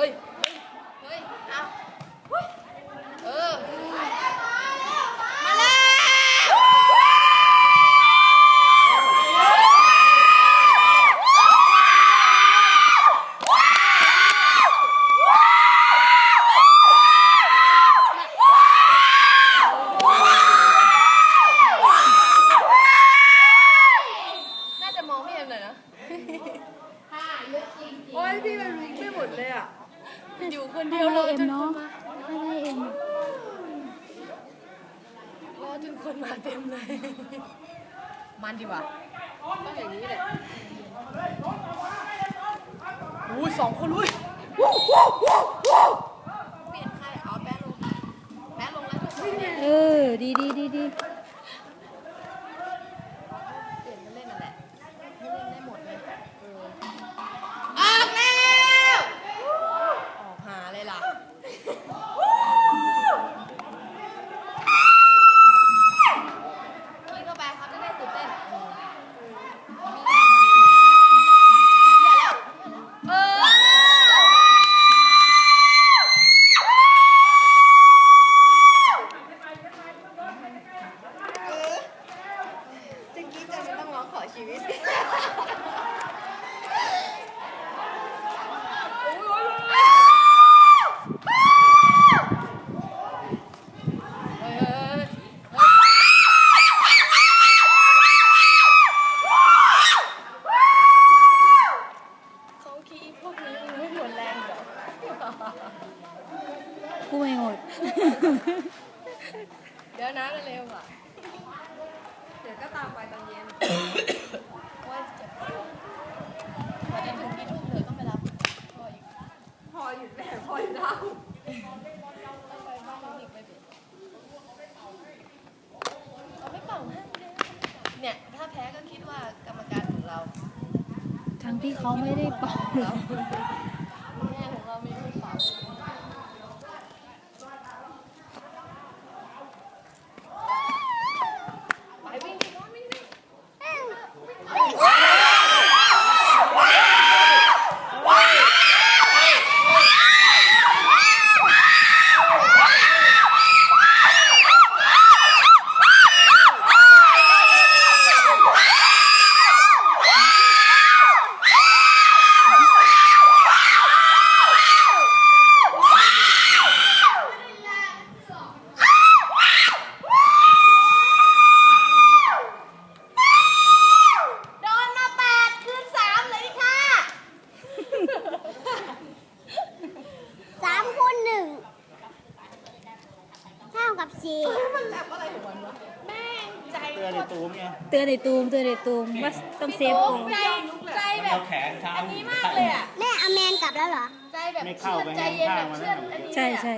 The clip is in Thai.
เฮ้ย เฮ้ย เอาเออ มาแล้วน่าจะมองไม่เห็นหน่อยนะ โอ้ยพี่มันวิ่งไม่หมดเลยอะ อยู่คนให้เดียวรได้อเอ็จมนคเนาะนมาให้ได้เอ็มรอจนคนมาเต็มเลย มันดีว่ะต้องอย่างนี้แหละอุ้ยสองคนอุ้ยวู้วู้วู้วู้เปลี่ยนใครเอาแป๊ะลงแป๊ะลงแล้วทุกคนเนี่ยเออ ดีดีดีดี ชีวิตเฮ้ยเฮ้ยเฮ้ยเขาขี้พวกนี้มันไม่หมดแรงเหรอกูไม่หมด เดี๋ยวนะเร็วๆอะ เดี๋ยวก็ตามไปตอนเย็น ว่าเจ็บตัวพอจะถึงกี่ทุ่มเธอต้องไปรับพ่ออีก พอหยุดแม่พอหยุดเล่า ต้องไปบ้านเทคนิคไปเปลี่ยนเอาไม่เป่าให้เลย เนี่ยถ้าแพ้ก็คิดว่ากรรมการของเรา ทั้งที่เขาไม่ได้เป่าเราแม่ของเราไม่ได้เป่าไปวิ่งสิน้องวิ่งสิโดนมาแปดคืนสามเลยค่ะ สามคูณหนึ่งเท่ากั บสี่มันแลบอะไรของมันวะแม่งใจเตือนในตูมไงเตือนในตูมเตือนในตูมว่าต้องเซฟกูใจใจแบบเอาแขนทำอันนี้มากเลยอะแม่เอาแมนกลับแล้วเหรอใจแบบไม่เข้าไปใจเย็นแบบข้างๆมันเชื่อนะนอันนี้ใช่อะใช่